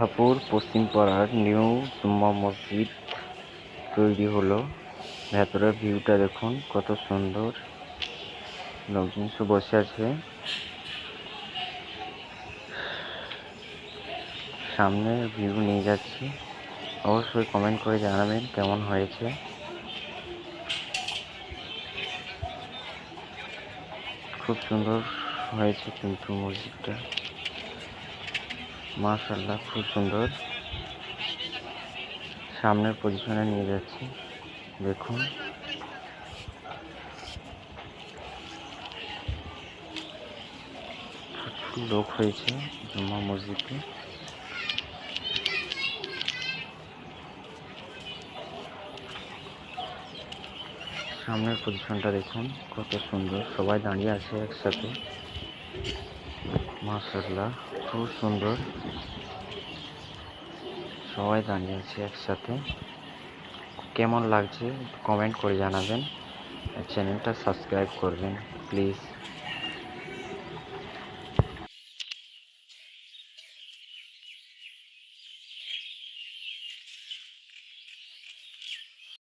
Shahpur পশ্চিমপাড়ার new জুম্মা মসজিদ তৈরি হলো। ভেতরের ভিউটা দেখুন, কত সুন্দর। লোকজন সব বসে আছে। সামনে ভিউ নিয়ে যাচ্ছি। অবশ্যই কমেন্ট করে জানাবেন কেমন হয়েছে। খুব সুন্দর হয়েছে কিন্তু মসজিদটা। মাশাল্লাহ খুব সুন্দর। সামনের পজিশনে নিয়ে যাচ্ছি। দেখুন। লোক হয়েছে জুম্মা মসজিদে। সামনের পজিশনটা দেখুন, কত সুন্দর। সবাই দাঁড়িয়ে আছে একসাথে। মাশাল্লাহ খুব সুন্দর। সবাই দাঁড়িয়ে আছে একসাথে। কেমন লাগছে? কমেন্ট করে জানাবেন। চ্যানেলটা সাবস্ক্রাইব করবেন প্লিজ